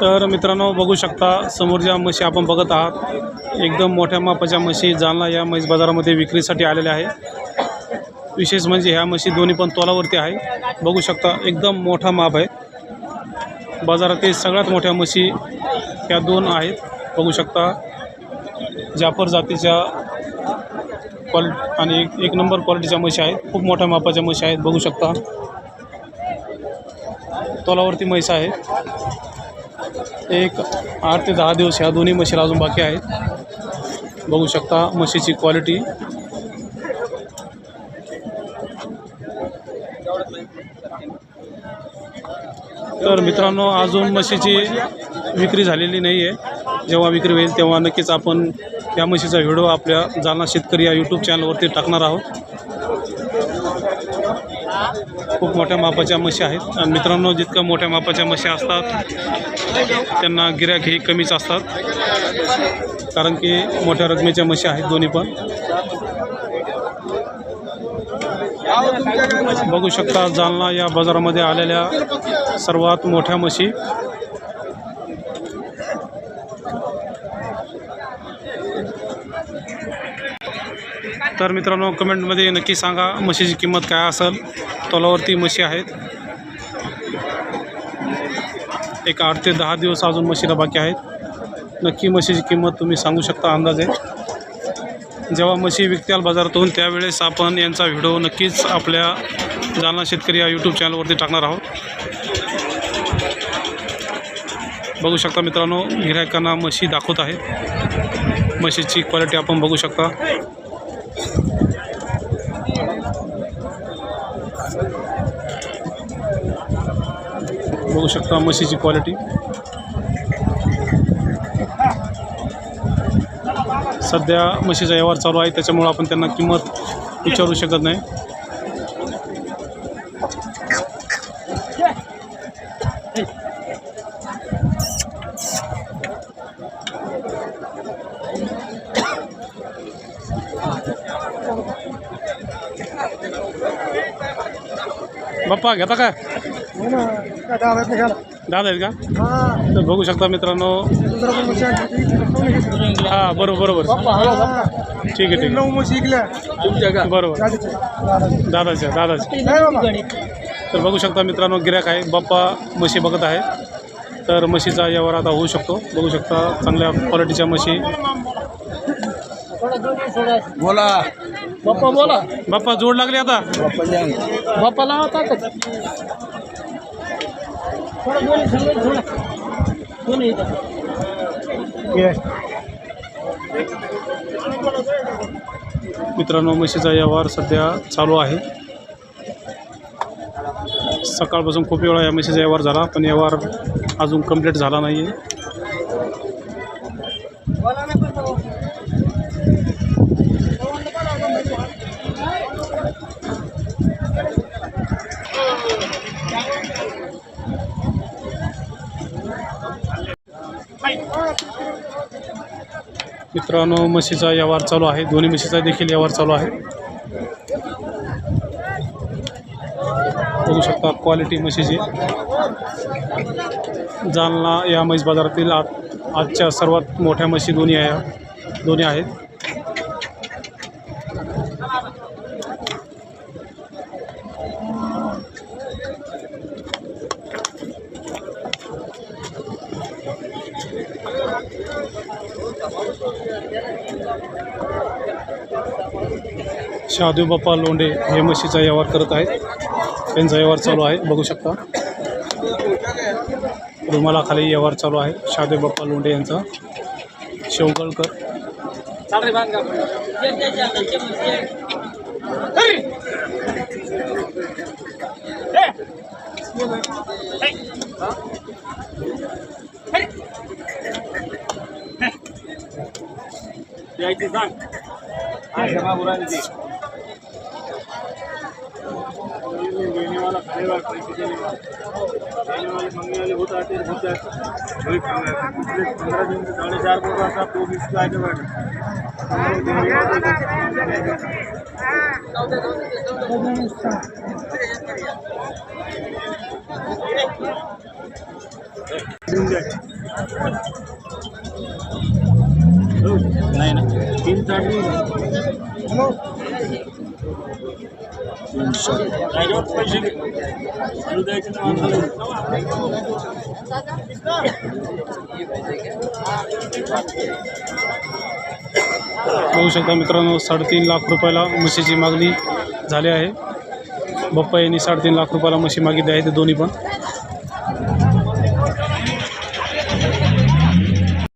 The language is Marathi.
तर मित्रांनो बघू शकता समोर ज्या म्हशी आपण बघत आहात. एकदम मोठ्या मापाच्या म्हशी जालना या म्हैस बाजारामध्ये विक्रीसाठी आलेल्या आहे विशेष म्हणजे ह्या म्हशी दोन्ही पण तोलावरती आहे. बघू शकता एकदम मोठा माप आहे. बाजारातील सगळ्यात मोठ्या म्हशी ह्या दोन आहेत. बघू शकता जाफर जातीच्या क्वाल आणि एक एक नंबर क्वालिटीच्या म्हशी आहेत. खूप मोठ्या मापाच्या म्हशी आहेत. बघू शकता. तोलावरती म्हैस आहे. एक आठ ते दहा दिवस ह्या दोन्ही म्हशीला अजून बाकी आहेत. बघू शकता म्हशीची क्वालिटी तर मित्रांनो अजून म्हशीची विक्री झालेली नाही आहे जेव्हा विक्री होईल तेव्हा नक्कीच आपण या म्हशीचा व्हिडिओ आपल्या जालना शेतकरी या यूट्यूब चॅनलवरती टाकणार आहोत. खूप मोठ्या मापाच्या म्हशी आहेत. आणि मित्रांनो जितक्या मोठ्या मापाच्या म्हशी असतात त्यांना गिऱ्हाक हे कमीच असतात. कारण की मोठ्या रकमेच्या म्हशी आहेत दोन्ही पण. बघू शकता जालना या बाजारामध्ये आलेल्या सर्वात मोठ्या म्हशी तर मित्रांनो कमेंटमध्ये नक्की सांगा म्हशीची किंमत काय असेल. तोलावरती म्हशी आहेत. एक आठ ते दहा दिवस अजून म्हशीला बाकी आहेत. नक्की म्हशीची किंमत तुम्ही सांगू शकता अंदाजे. जेव्हा म्हशी विकत्याल बाजारातून त्यावेळेस आपण यांचा व्हिडिओ नक्कीच आपल्या जालना शेतकरी या यूट्यूब चॅनलवरती टाकणार आहोत. बघू शकता मित्रांनो गिरायकांना म्हशी दाखवत आहेत. म्हशीची क्वालिटी आपण बघू शकता. बघू शकता म्हशीची क्वालिटी सध्या म्हशीचा व्यवहार चालू आहे त्याच्यामुळं आपण त्यांना किंमत विचारू शकत नाही. बाप्पा घेता काय? दादा आहेत का? तर बघू शकता मित्रांनो. हां बरोबर बरोबर. ठीक आहे ठीक आहे. बरोबर. दादाच्या. दादाच्या तर बघू शकता मित्रांनो गिऱ्हाईक आहे. बाप्पा म्हशी बघत आहे. तर म्हशीचा यावर आता होऊ शकतो. बघू शकता चांगल्या क्वालिटीच्या म्हशी बोला. बाप्पा बोला. बाप्पा जोड लागली आता. बाप्पाला आता थोडं दोन्ही सांगा थोडं दोन्ही इथं. मित्रांनो म्हशीचा व्यवहार सध्या चालू आहे. सकाळपासून खूप वेळा या म्हशीचा व्यवहार झाला पण व्यवहार अजून कंप्लीट झाला नाही आहे मित्रांनो म्हशीचा व्यवहार चालू आहे. दोन्ही म्हशीचा देखील व्यवहार चालू आहे. बघू शकता क्वालिटी म्हशीची. जालना या म्हैस बाजारातील आज आजच्या सर्वात मोठ्या म्हशी दोन्ही आहे दोन्ही आहेत. बाप्पा लोंडे हे म्हशीचा व्यवहार करत आहेत. त्यांचा व्यवहार चालू आहे. बघू शकता. रुमालाखाली व्यवहार चालू आहे. शहादेव बाप्पा लोंढे यांचा. शेवगळकर. देने वाला खाने वाला पैसे देने वाला देने वाले मंगने वाले होता आते होता वही पिछले पंद्रह दिन से साढ़े चार बोल रहा था तो भी इसके आगे द्या. नाही ना. तीन पैसे. बघू शकता मित्रांनो साडेतीन लाख रुपयाला म्हशीची मागणी झाली आहे. बप्पा यांनी साडेतीन लाख रुपयाला म्हशी मागितली आहे ते दोन्ही पण.